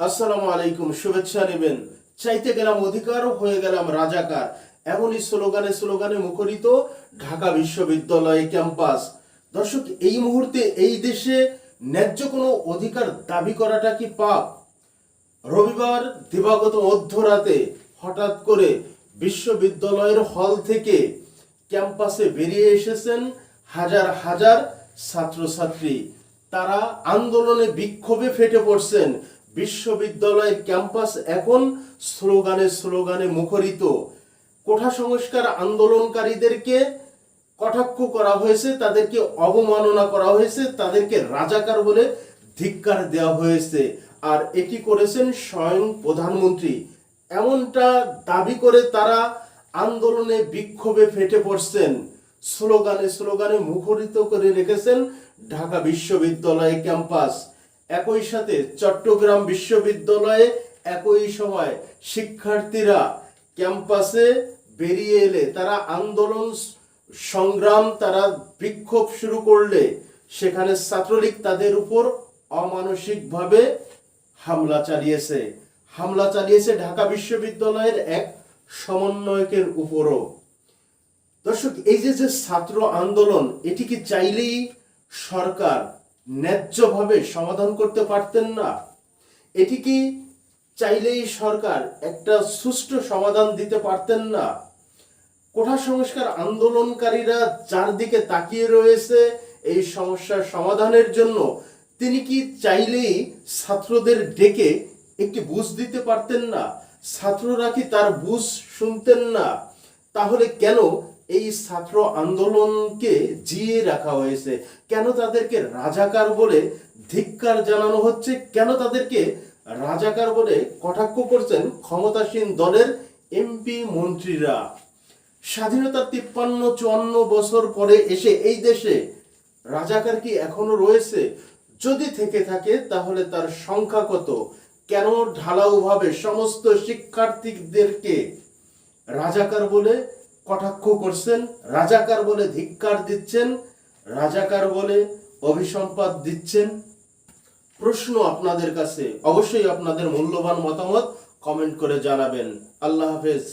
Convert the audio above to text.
আসসালামু আলাইকুম, শুভেচ্ছা নেবেন। চাইতে গেলাম অধিকার, হয়ে গেলাম রাজাকার। এমনই স্লোগানে স্লোগানে মুখরিত ঢাকা বিশ্ববিদ্যালয় ক্যাম্পাস। দর্শক, এই মুহূর্তে এই দেশে ন্যায্য কোনো অধিকার দাবি করাটা কি পাপ? রবিবার দিবাগত মধ্যরাতে হঠাৎ করে বিশ্ববিদ্যালয়ের হল থেকে ক্যাম্পাসে বেরিয়ে এসেছেন হাজার হাজার ছাত্রছাত্রী। তারা আন্দোলনে বিক্ষোভে ফেটে পড়ছেন। বিশ্ববিদ্যালয়ের ক্যাম্পাস এখন স্লোগানে স্লোগানে মুখরিত। কোঠা সংস্কার আন্দোলনকারীদেরকে কটাক্ষ করা হয়েছে, তাদেরকে অবমাননা করা হয়েছে, তাদেরকে রাজাকার বলে ধিক্কার দেওয়া হয়েছে। আর এটি করেছেন স্বয়ং প্রধানমন্ত্রী। এমনটা দাবি করে তারা আন্দোলনে বিক্ষোভে ফেটে পড়ছেন। স্লোগানে স্লোগানে মুখরিত করে রেখেছেন ঢাকা বিশ্ববিদ্যালয় ক্যাম্পাস। একই সাথে চট্টগ্রাম বিশ্ববিদ্যালয়ে একই সময় শিক্ষার্থীরা ক্যাম্পাসে বেরিয়ে এলে তারা আন্দোলন সংগ্রাম, তারা বিক্ষোভ শুরু করলে সেখানে ছাত্রলীগ তাদের উপর অমানসিকভাবে হামলা চালিয়েছে। হামলা চালিয়েছে ঢাকা বিশ্ববিদ্যালয়ের এক সমন্বয়কের উপরও। দর্শক, এই যে যে ছাত্র আন্দোলন, এটি কি চাইলেই সরকার ন্যায্যভাবে সমাধান করতে পারতেন না। এটি কি চাইলেই সরকার একটা সুষ্ঠু সমাধান দিতে পারতেন না? কোঠা সংস্কার আন্দোলনকারীরা যার দিকে তাকিয়ে রয়েছে, এই সমস্যার সমাধানের জন্য তিনি কি চাইলেই ছাত্রদের ডেকে একটি বুঝ দিতে পারতেন না? ছাত্ররা কি তার বুঝ শুনতেন না? তাহলে কেন এই ছাত্র আন্দোলনকে জিয়ে রাখা হয়েছে। কেন তাদেরকে রাজাকার বলে ধিক্কার জানানো হচ্ছে? কেন তাদেরকে রাজাকার বলে কটাক্ষ করছেন ক্ষমতাসীন দলের এমপি মন্ত্রীরা? স্বাধীনতার তিপ্পান্ন, চুয়ান্ন বছর পরে এসে এই দেশে রাজাকার কি এখনও রয়েছে? যদি থেকে থাকে, তাহলে তার সংখ্যা কত? কেন ঢালাওভাবে সমস্ত শিক্ষার্থীদেরকে রাজাকার বলে কটাক্ষ করছেন, রাজাকার বলে ধিক্কার দিচ্ছেন, রাজাকার বলে অভিসম্পাদ দিচ্ছেন? প্রশ্ন আপনাদের কাছে, অবশ্যই আপনাদের মূল্যবান মতামত কমেন্ট করে জানাবেন। আল্লাহ হাফেজ।